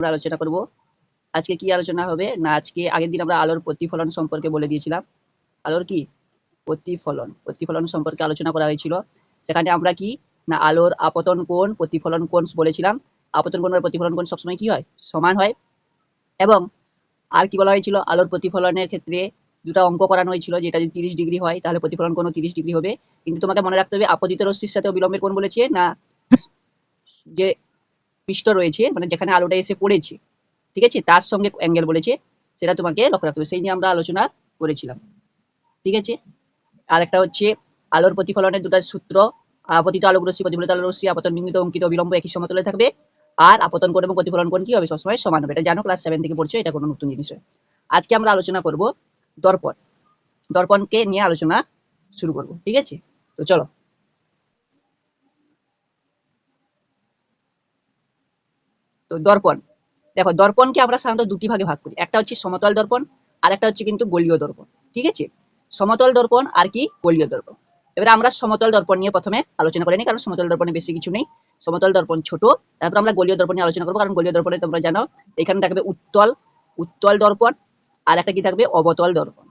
আমরা আলোচনা করব। আজকে কি আলোচনা হবে? না, আজকে, আগের দিন আমরা আলোর প্রতিফলন সম্পর্কে বলে দিয়েছিলাম। আলোর কি? প্রতিফলন। প্রতিফলন সম্পর্কে আলোচনা করা হয়েছিল। সেখানে আমরা কি? না, আলোর আপতন কোণ, প্রতিফলন কোণ বলেছিলাম। আপতন কোণ প্রতিফলন কোণ সবসময় কি হয়? সমান হয়। এবং আর কি বলা হয়েছিল? আলোর প্রতিফলনের ক্ষেত্রে দুটো অঙ্ক করানো হয়েছিল, যেটা যদি তিরিশ ডিগ্রি হয়, তাহলে প্রতিফলন কোণ তিরিশ ডিগ্রি হবে। কিন্তু তোমাকে মনে রাখতে হবে, আপতিত রশ্মির সাথে বিলম্বের কোণ বলেছে। না, যে পৃষ্ঠ রয়েছে মানে যেখানে আলোটা এসে পড়েছে, ঠিক আছে? তার সঙ্গে অ্যাঙ্গেল বলেছে, সেটা তোমাকে লক্ষ্য রাখতে হবে। সেই নিয়ে আমরা আলোচনা করেছিলাম, ঠিক আছে? আর একটা হচ্ছে আলোর প্রতিফলনের দুটো সূত্র, আপতিত আলোক রশ্মি, প্রতিফলিত আলোক রশ্মি, আপতন বিন্দু অঙ্কিত বিলম্ব একই সমতলে থাকবে, আর আপতন কোণ এবং প্রতিফলন কোণ কি হবে? সবসময় সমান হবে। এটা জানো ক্লাস সেভেন থেকে পড়ছো, এটা কোনো নতুন জিনিস। আজকে আমরা আলোচনা করব দর্পণ। দর্পণকে নিয়ে আলোচনা শুরু করব, ঠিক আছে? তো চলো। তো দর্পণ। দেখো, দর্পণকে আমরা সাধারণত দুটি ভাগে ভাগ করি। একটা হচ্ছে সমতল দর্পণ আর একটা হচ্ছে কিন্তু গোলীয় দর্পণ, ঠিক আছে? সমতল দর্পণ আর কি গোলীয় দর্পণ। এবারে আমরা সমতল দর্পণ নিয়ে প্রথমে আলোচনা করে নিই, কারণ সমতল দর্পণে বেশি কিছু নেই। সমতল দর্পণ ছোট, তারপর আমরা গোলীয় দর্পণ নিয়ে আলোচনা করব, কারণ গোলীয় দর্পণে তোমরা জানো, এখানে থাকবে উত্তল উত্তল দর্পণ, আর একটা কি থাকবে, অবতল দর্পণ,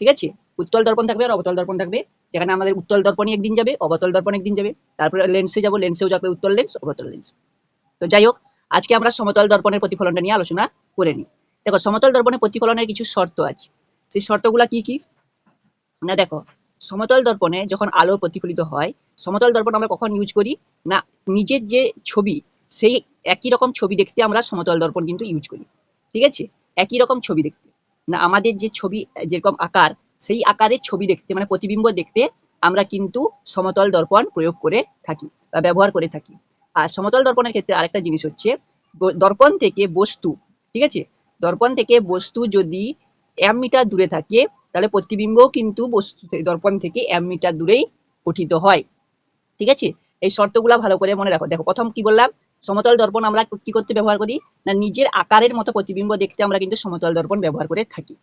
ঠিক আছে? উত্তল দর্পণ থাকবে আর অবতল দর্পণ থাকবে, যেখানে আমাদের উত্তল দর্পণই একদিন যাবে, অবতল দর্পণ একদিন যাবে, তারপরে লেন্সে যাব লেন্সেও যাবে উত্তল লেন্স অবতল লেন্স তো যাই হোক আজকে আমরা সমতল দর্পণের প্রতিফলনটা নিয়ে আলোচনা করে নিই। দেখো, সমতল দর্পণের প্রতিফলনের কিছু শর্ত আছে। সেই শর্তগুলা কি কি? না, দেখো, সমতল দর্পণে যখন আলো প্রতিফলিত হয়, সমতল দর্পণ আমরা কখন ইউজ করি? না, নিজের যে ছবি, সেই একই রকম ছবি দেখতে আমরা সমতল দর্পণ কিন্তু ইউজ করি। ঠিক আছে? একই রকম ছবি দেখতে। না, আমাদের যে ছবি, যেরকম আকার, সেই আকারের ছবি দেখতে মানে প্রতিবিম্ব দেখতে আমরা কিন্তু সমতল দর্পণ প্রয়োগ করে থাকি বা ব্যবহার করে থাকি। আর সমতল দর্পণের ক্ষেত্রে আরেকটা জিনিস হচ্ছে দর্পণ থেকে বস্তু, ঠিক আছে? দর্পণ থেকে বস্তু যদি এক মিটার দূরে থাকে, তাহলে প্রতিবিম্বও কিন্তু বস্তু দর্পণ থেকে এক মিটার দূরেই গঠিত হয়, ঠিক আছে? এই শর্তগুলো ভালো করে মনে রাখো। দেখো, প্রথম কি বললাম? সমতল দর্পণ আমরা কি করতে ব্যবহার করি? না, নিজের আকারের মতো প্রতিবিম্ব দেখতে আমরা কিন্তু সমতল দর্পণ ব্যবহার করে থাকি,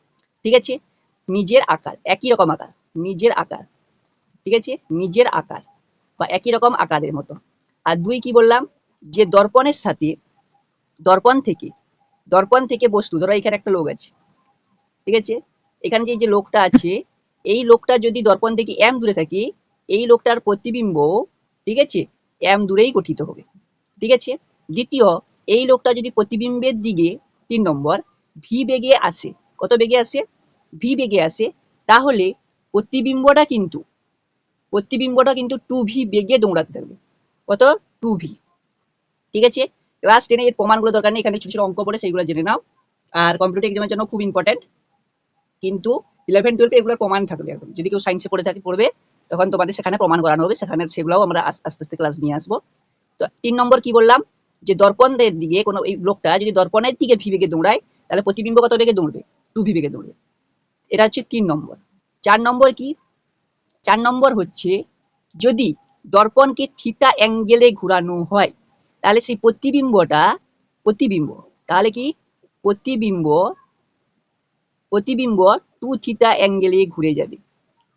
ঠিক আছে? নিজের আকার, একই রকম আকার, নিজের আকার, ঠিক আছে? নিজের আকার বা একই রকম আকারের মতো। আর দুই কি বললাম? যে দর্পণের সাথে, দর্পণ থেকে দর্পণ থেকে বস্তু, ধরো এখানে একটা লোক আছে, ঠিক আছে? এখানে যে যে লোকটা আছে, এই লোকটা যদি দর্পণ থেকে এম দূরে থাকে, এই লোকটার প্রতিবিম্ব, ঠিক আছে? এম দূরেই গঠিত হবে, ঠিক আছে? দ্বিতীয়, এই লোকটা যদি প্রতিবিম্বের দিকে, তিন নম্বর ভি বেগে আসে, কত বেগে আসে? ভি বেগে আসে, তাহলে প্রতিবিম্বটা কিন্তু প্রতিবিম্বটা কিন্তু টু ভি বেগে দৌড়াতে থাকবে। কত? টু ভি ঠিক আছে? ক্লাস টেনে এর প্রমাণগুলো দরকার নেই, এখানে ছোট ছোট অঙ্ক পড়ে সেইগুলো জেনে নাও। আর কম্পিউটার এক্সামের জন্য খুব ইম্পর্টেন্ট কিন্তু ইলেভেন টুয়েলভে এগুলোর প্রমাণ থাকবে একদম। যদি কেউ সায়েন্সে পড়ে থাকে, পড়বে, তখন তোমাদের সেখানে প্রমাণ করানো হবে, সেখানে সেগুলোও আমরা আস্তে আস্তে ক্লাস নিয়ে আসব। তো তিন নম্বর কি বললাম? যে দর্পণের দিকে কোনো এই লোকটা যদি দর্পণের দিকে ভি বেগে দৌড়ায়, তাহলে প্রতিবিম্ব কত বেগে দৌড়বে? টু ভি বেগে দৌড়বে। এটা হচ্ছে তিন নম্বর। চার নম্বর কি? চার নম্বর হচ্ছে যদি দর্পণকে থিতা অ্যাঙ্গেলে ঘোরানো হয়? তাহলে সেই প্রতিবিম্বটা, প্রতিবিম্ব, তাহলে কি? প্রতিবিম্ব প্রতিবিম্ব টু থিতা অ্যাঙ্গেলে ঘুরে যাবে।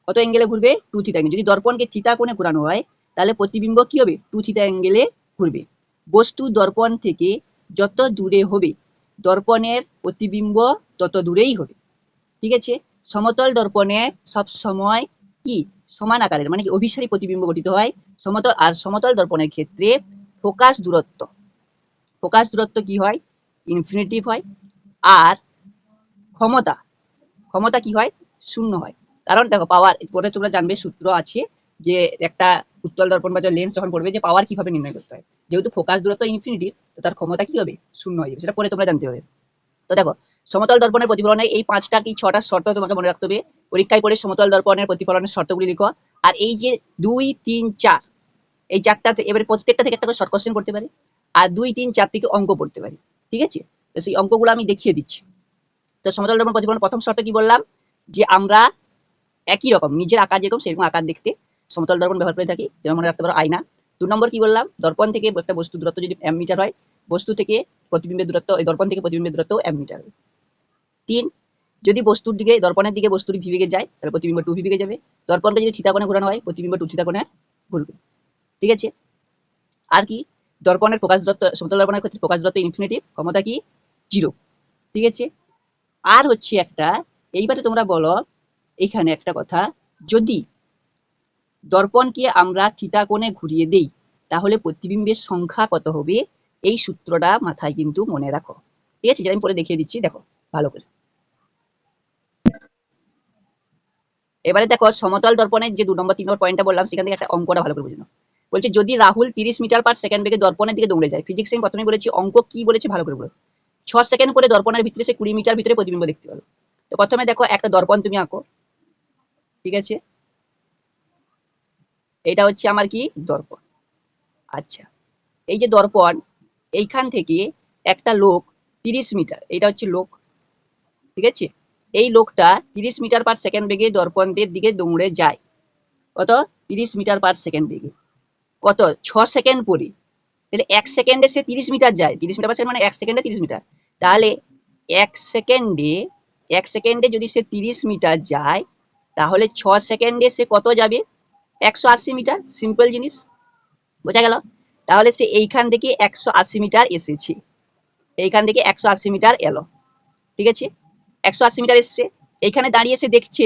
কত অ্যাঙ্গেলে ঘুরবে? Two theta angle. যদি দর্পণকে থিতা কোণে ঘোরানো হয়, তাহলে প্রতিবিম্ব কি হবে? টু থিতা অ্যাঙ্গেলে ঘুরবে। বস্তু দর্পণ থেকে যত দূরে হবে, দর্পণের প্রতিবিম্ব তত দূরেই হবে। ঠিক আছে? সমতল দর্পণে সব সময় কি? সমান আকারের মানে কি অভিসারী প্রতিবিম্ব গঠিত হয় সমতল, আর সমতল দর্পণের ক্ষেত্রে ফোকাস দূরত্ব। ফোকাস দূরত্ব কি হয়? ইনফিনিটিভ হয়। আর ক্ষমতা ক্ষমতা কি হয়? শূন্য হয়। কারণ দেখো পাওয়ার পরে তোমরা জানবে, সূত্র আছে যে একটা উত্তল দর্পণ বা লেন্স যখন পড়বে, যে পাওয়ার কীভাবে নির্ণয় করতে হয়। যেহেতু ফোকাস দূরত্ব ইনফিনিটিভ তো তার ক্ষমতা কি হবে? শূন্য হয়ে যাবে, সেটা পরে তোমরা জানতে হবে তো দেখো সমতল দর্পণের প্রতিফলনে এই পাঁচটা কি ছটা শর্ত তোমাকে মনে রাখতে হবে? পরীক্ষায় পড়ে সমতল দর্পণের প্রতিফলনের শর্তগুলি লিখো। আর এই যে দুই, তিন, চার, এই চারটাতে এবারে প্রত্যেকটা থেকে একটা করে শর্ট কোশ্চেন করতে পারে। আর দুই, তিন, চার থেকে অঙ্ক পড়তে পারি। ঠিক আছে? তো সেই অঙ্কগুলো আমি দেখিয়ে দিচ্ছি। তো সমতল দর্পণ প্রতিফলন প্রথম শর্ত কি বললাম? যে আমরা একই রকম, নিজের আকার যেরকম, সেরকম আকার দেখতে সমতল দর্পণ ব্যবহার করে থাকি, যেমন মনে রাখতে পারো আয়না। দু নম্বর কি বললাম? দর্পণ থেকে একটা বস্তু দূরত্ব যদি এক মিটার হয়, বস্তু থেকে প্রতিবিম্বের দূরত্ব দর্পণ থেকে প্রতিবিম্বের দূরত্ব এম মিটার হবে তিন, যদি বস্তুর দিকে, দর্পণের দিকে বস্তুর ভি বেগে যায়, তাহলে প্রতিবিম্ব টু ভি বেগে যাবে। দর্পণকে যদি থিতা কোণে ঘোরানো হয়, প্রতিবিম্ব টু থিতা কোণে ঘুরবে। ঠিক আছে? আর কি? দর্পণের প্রকাশ দত্ত, সমতল দর্পণের ক্ষেত্রে প্রকাশ দত্ত ইনফিনিটিভ ক্ষমতা কি? জিরো ঠিক আছে? আর হচ্ছে একটা, এইবারে তোমরা বলো, এখানে একটা কথা, যদি দর্পণকে আমরা থিতা কোণে ঘুরিয়ে দেই, তাহলে প্রতিবিম্বের সংখ্যা কত হবে? এই সূত্রটা মাথায় কিন্তু মনে রাখো। ঠিক আছে? যেটা আমি পরে দেখিয়ে দিচ্ছি, দেখো, ভালো করে। এবারে দেখো সমতল দর্পণের যে দু নম্বর, তিন নম্বর পয়েন্টটা বললাম, সেখান থেকে একটা অঙ্কটা ভালো করে বুঝে নাও। বলছে, যদি রাহুল তিরিশ মিটার পার সেকেন্ড বেগে দর্পণের দিকে দৌড়ে যায় ফিজিক্স আমি প্রথমে বলেছি, অঙ্ক কি বলেছে ভালো করে বলো ছ সেকেন্ড করে দর্পণের ভিতরে সে কুড়ি মিটার ভিতরে প্রতিবিম্ব দেখতে পাবে। তো প্রথমে দেখো, একটা দর্পণ তুমি আঁকো। ঠিক আছে? এটা হচ্ছে আমার কি? দর্পণ। আচ্ছা। এই যে দর্পণ, এইখান থেকে একটা লোক তিরিশ মিটার এটা হচ্ছে লোক। ঠিক আছে? এই লোকটা তিরিশ মিটার পার সেকেন্ড বেগে দর্পণদের দিকে দৌড়ে যায়। কত? তিরিশ মিটার পার সেকেন্ড বেগে। কত? ছ সেকেন্ড পরে। তাহলে এক সেকেন্ডে সে তিরিশ মিটার যায়। তিরিশ মিটার পার সেকেন্ড মানে এক সেকেন্ডে তিরিশ মিটার। তাহলে এক সেকেন্ডে এক সেকেন্ডে যদি সে তিরিশ মিটার যায়, তাহলে ছ সেকেন্ডে সে কত যাবে? একশো আশি মিটার। সিম্পল জিনিস। বোঝা গেল? তাহলে সে এইখান থেকে একশো আশি মিটার এসেছে। এইখান থেকে একশো আশি মিটার এলো। ঠিক আছে? একশো আশি মিটার এসছে। এইখানে দাঁড়িয়ে সে দেখছে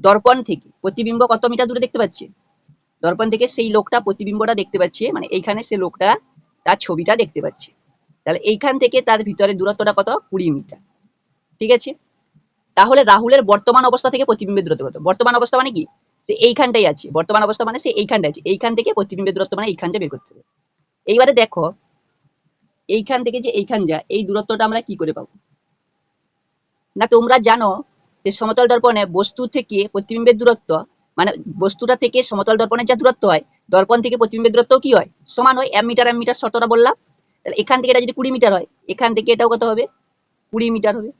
দর্পণ থেকে। প্রতিবিম্ব কত মিটার দূরে দেখতে পাচ্ছে? দর্পণ থেকে সেই লোকটা প্রতিবিম্বটা দেখতে পাচ্ছে মানে এইখানে সে লোকটা তার ছবিটা দেখতে পাচ্ছে। তাহলে এইখান থেকে তার ভিতরে দূরত্বটা কত? কুড়ি মিটার। ঠিক আছে? তাহলে রাহুলের বর্তমান অবস্থা থেকে প্রতিবিম্বের দূরত্ব কত? বর্তমান অবস্থা মানে কি? সে এইখানটাই আছে। বর্তমান অবস্থা মানে সে এইখানটায় আছে। এইখান থেকে প্রতিবিম্বের দূরত্ব মানে এইখানটা বের করতে হবে। এইবারে দেখো, এইখান থেকে যে এইখান যা, এই দূরত্বটা আমরা কি করে পাবো? না, তোমরা জানো যে সমতল দর্পণে বস্তু থেকে প্রতিবিম্বের দূরত্ব মানে বস্তুটা থেকে সমতল দর্পণের যা দূরত্ব হয়, দর্পণ থেকে প্রতিবিম্বের দূরত্ব কি হয়? সমান হয় এক মিটার এক মিটার শর্তটা বললাম। তাহলে এখান থেকে এটা যদি কুড়ি মিটার হয়, এখান থেকে এটাও কত হবে? কুড়ি মিটার হবে।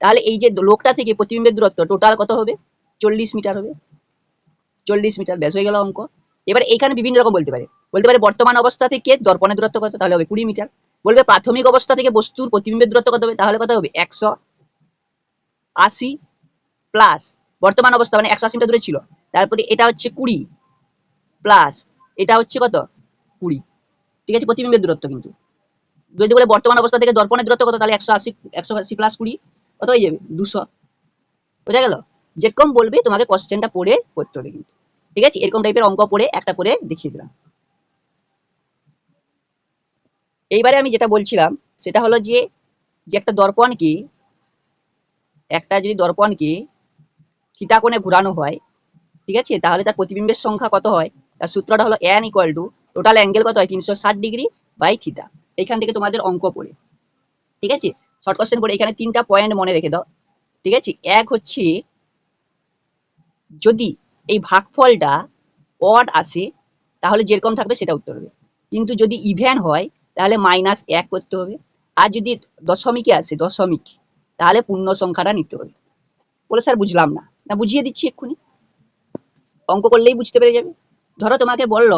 তাহলে এই যে লোকটা থেকে প্রতিবিম্বের দূরত্ব, টোটাল কত হবে? চল্লিশ মিটার হবে। চল্লিশ মিটার, ব্যাস হয়ে গেল অঙ্ক। এবার এখানে বিভিন্ন রকম বলতে পারে। বলতে পারে বর্তমান অবস্থা থেকে দর্পণের দূরত্ব কত, তাহলে হবে কুড়ি মিটার। বলবে প্রাথমিক অবস্থা থেকে বস্তুর প্রতিবিম্বের দূরত্ব কত হবে, তাহলে কত হবে? একশো। আশি প্লাস বর্তমান অবস্থা মানে একশো আশি দূরে ছিল। তারপরে এটা হচ্ছে কুড়ি প্লাস এটা হচ্ছে কত? কুড়ি। ঠিক আছে? প্রতিবিম্বের দূরত্ব কিন্তু। যদি বলে বর্তমান অবস্থা থেকে দর্পণের দূরত্ব কত? তাহলে একশো আশি একশো আশি প্লাস কুড়ি, কত হয়ে যাবে? দুশো। বোঝা গেল? যেরকম বলবে, তোমাকে কোশ্চেনটা পড়ে করতে হবে কিন্তু। ঠিক আছে? এরকম টাইপের অঙ্ক পড়ে, একটা করে দেখিয়ে দিলাম। এইবারে আমি যেটা বলছিলাম, সেটা হলো যে যে একটা দর্পণ কি একটা যদি দর্পণকে থিতাকোণে ঘুরানো হয়, ঠিক আছে? তাহলে তার প্রতিবিম্বের সংখ্যা কত হয়? তার সূত্রটা হলো N equal to total angle কত হয়? তিনশো ষাট ডিগ্রি বাই থিতা এইখান থেকে তোমাদের অঙ্ক পড়ে। ঠিক আছে? শর্ট কোশ্চেন পড়ে। এখানে তিনটা পয়েন্ট মনে রেখে দাও। ঠিক আছে? এক হচ্ছে যদি এই ভাগফলটা অড আসে, তাহলে যেরকম থাকবে সেটা উত্তর হবে। কিন্তু যদি ইভেন হয়, তাহলে মাইনাস এক করতে হবে। আর যদি দশমিকে আসে, দশমিক তাহলে পূর্ণ সংখ্যাটা নিতে হবে। বলে স্যার বুঝলাম না। না, বুঝিয়ে দিচ্ছি এক্ষুনি। অঙ্ক করলেই বুঝতে পেরে যাবে। ধরো তোমাকে বলল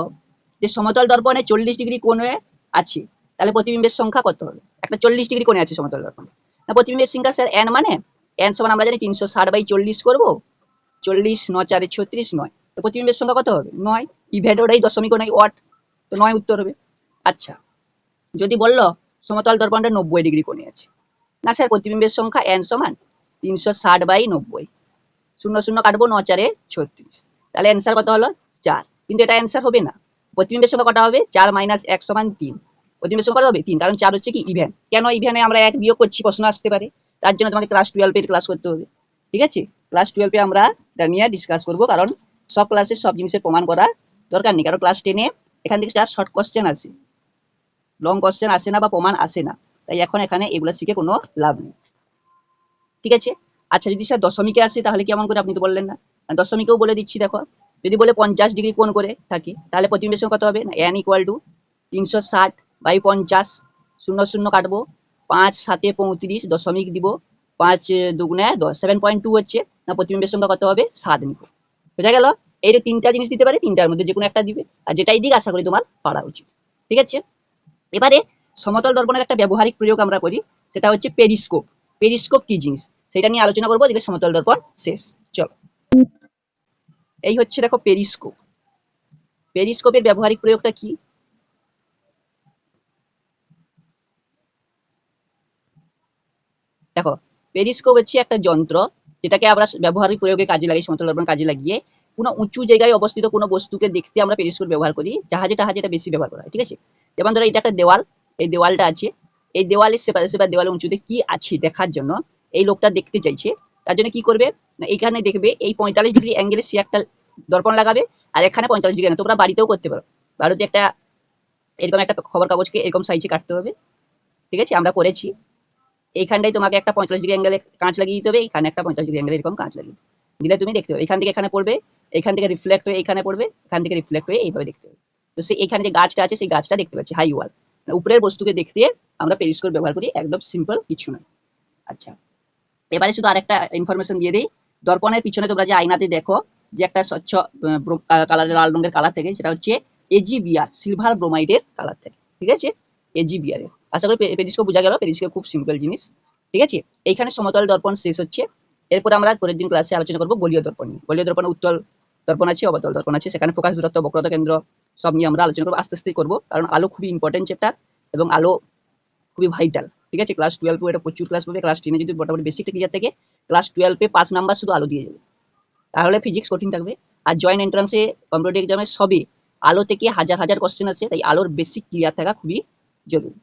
যে সমতল দর্পণে চল্লিশ ডিগ্রি কোণে আছে, তাহলে প্রতিবিম্বের সংখ্যা কত হবে? একটা চল্লিশ ডিগ্রি কোণে আছে সমতল দর্পণে। না, প্রতিবিম্বের সংখ্যা স্যার এন মানে? এন সমান আমরা জানি তিনশো ষাট বাই চল্লিশ করব। চল্লিশ, ন, চারে ছত্রিশ, নয়। তো প্রতিবিম্বের সংখ্যা কত হবে? নয়। ইভেড ওটাই দশমিক নয়, ওয়াট। তো নয় উত্তর হবে। আচ্ছা যদি বলল সমতল দর্পণটা নব্বই ডিগ্রি কোণে আছে স্যার প্রতিবিম্বের সংখ্যা এন সমান তিনশো ষাট বাই নব্বই। শূন্য শূন্য কাটবো ন চারে ছত্রিশ। তাহলে অ্যান্সার কত হলো? চার। কিন্তু এটা অ্যান্সার হবে না। প্রতিবিম্বের সংখ্যা কটা হবে? চার মাইনাস এক সমান তিন। প্রতিবিম্বের সংখ্যা হবে? তিন। কারণ চার হচ্ছে কি? ইভেন কেন ইভেনে আমরা এক বিয়োগ করছি? প্রশ্ন আসতে পারে। তার জন্য তোমাকে ক্লাস টুয়েলভের ক্লাস করতে হবে। ঠিক আছে? ক্লাস টুয়েলভে আমরা এটা নিয়ে ডিসকাস করব। কারণ সব ক্লাসে সব জিনিসের প্রমাণ করা দরকার নেই। কারণ ক্লাস টেনে এখান থেকে যার শর্ট কোশ্চেন আসে। লং কোশ্চেন আসে না বা প্রমাণ আসে না। তাই এখন এখানে এগুলো শিখে কোনো লাভ নেই। ঠিক আছে? আচ্ছা যদি স্যার দশমিকে আসে তাহলে কেমন করে আপনি তো বললেন না। দশমিকেও বলে দিচ্ছি, দেখো। যদি বলে পঞ্চাশ ডিগ্রি কোণ করে থাকি, তাহলে প্রতিবিম্বের সঙ্গে কত হবে? এন ইকুয়াল টু তিনশো ষাট বাই পঞ্চাশ, শূন্য শূন্য কাটবো। পাঁচ সাতে পঁয়ত্রিশ, দশমিক দিব। পাঁচ দুগুণে দশ সেভেন পয়েন্ট টু হচ্ছে, না প্রতিবিম্বের সংখ্যা কত হবে? সাত নিব। বোঝা গেল? এই যে তিনটা জিনিস দিতে পারে, তিনটার মধ্যে যে কোনো একটা দিবে। আর যেটাই দিক, আশা করি তোমার পারা উচিত। ঠিক আছে? এবারে সমতল দর্পণের একটা ব্যবহারিক প্রয়োগ আমরা করি, সেটা হচ্ছে পেরিস্কোপ পেরিস্কোপ কি জিনিস? সেটা নিয়ে আলোচনা করব দিলে সমতল দর্পণ শেষ। চলো। এই হচ্ছে দেখো পেরিস্কোপ পেরিস্কোপের ব্যবহারিক প্রয়োগটা কি? দেখো পেরিস্কোপ হচ্ছে একটা যন্ত্র, যেটাকে আমরা ব্যবহারিক প্রয়োগে কাজে লাগিয়ে, সমতল দর্পণ কাজে লাগিয়ে, কোনো উঁচু জায়গায় অবস্থিত কোনো বস্তুকে দেখতে আমরা পেরিস্কোপ ব্যবহার করি জাহাজে টাহাজে এটা বেশি ব্যবহার করা হয়, ঠিক আছে? যেমন ধরো, এটা একটা দেওয়াল এই দেওয়ালটা আছে। এই দেওয়ালের সেপারে সেপারে দেওয়ালের উঁচুতে কি আছে দেখার জন্য এই লোকটা দেখতে চাইছে। তার জন্য কি করবে? না, এইখানে দেখবে এই পঁয়তাল্লিশ ডিগ্রি অ্যাঙ্গেলে সে একটা দর্পণ লাগাবে আর এখানে পঁয়তাল্লিশ ডিগ্রি তোমরা বাড়িতেও করতে পারো। বাড়িতে একটা এরকম একটা খবর কাগজকে এরকম সাইজে কাটতে হবে। ঠিক আছে? আমরা করেছি। এইখানটাই তোমাকে একটা পঁয়তাল্লিশ ডিগ্রি অ্যাঙ্গেলে কাঁচ লাগিয়ে দিতে হবে এখানে একটা পঁয়তাল্লিশ ডিগ্রি অ্যাঙ্গেলে এরকম কাঁচ লাগিয়ে দিলে তুমি দেখতে পাবে, এখান থেকে এখানে পড়বে, এখান থেকে রিফ্লেক্ট হয়ে এখানে পড়বে, এখান থেকে রিফ্লেক্ট হয়ে এইভাবে দেখতে হবে। তো সেই এখানে যে গাছটা আছে, সেই গাছটা দেখতে পাচ্ছি হাই ওয়াল উপরের বস্তুকে দেখতে আমরা পেরিস্কোপ ব্যবহার করি, একদম সিম্পল কিছু নয়। আচ্ছা। এবারে শুধু আরেকটা ইনফরমেশন দিয়ে দিই। দর্পণের পিছনে তোমরা যে আয়নাতে দেখো, যে একটা স্বচ্ছ কালারের লাল রঙের কালার থেকে, সেটা হচ্ছে এজিবিআর সিলভার ব্রোমাইডের কালার থেকে। ঠিক আছে? এজিবিআর আশা করি পেরিস্কোপ বোঝা গেল। পেরিস্কোপ খুব সিম্পল জিনিস। ঠিক আছে? এইখানে সমতল দর্পণ শেষ হচ্ছে। এরপর আমরা পরের দিন ক্লাসে আলোচনা করব গলীয় দর্পণ নিয়ে। গলীয় দর্পণে উত্তল দর্পণ আছে, অবতল দর্পণ আছে। সেখানে প্রকাশ দূরত্ব, বক্রতা কেন্দ্র সব নিয়ে আমরা আলোচনা করব, আস্তে আস্তে করব। কারণ আলো খুবই ইম্পর্টেন্ট চ্যাপ্টার এবং আলো খুবই ভাইটাল ঠিক আছে? ক্লাস টুয়েলভে এটা প্রচুর ক্লাস পাবে ক্লাস টেনে যদি মোটামুটি বেসিকটা ক্লিয়ার থেকে ক্লাস টুয়েলভে পাঁচ নাম্বার শুধু আলো দিয়ে যাবে। তাহলে ফিজিক্স কঠিন থাকবে। আর জয়েন্ট এন্ট্রান্সে কম্পিউটার এক্সামে সবই আলো থেকে হাজার হাজার কোশ্চেন আছে তাই আলোর বেসিক ক্লিয়ার থাকা খুবই জরুরি।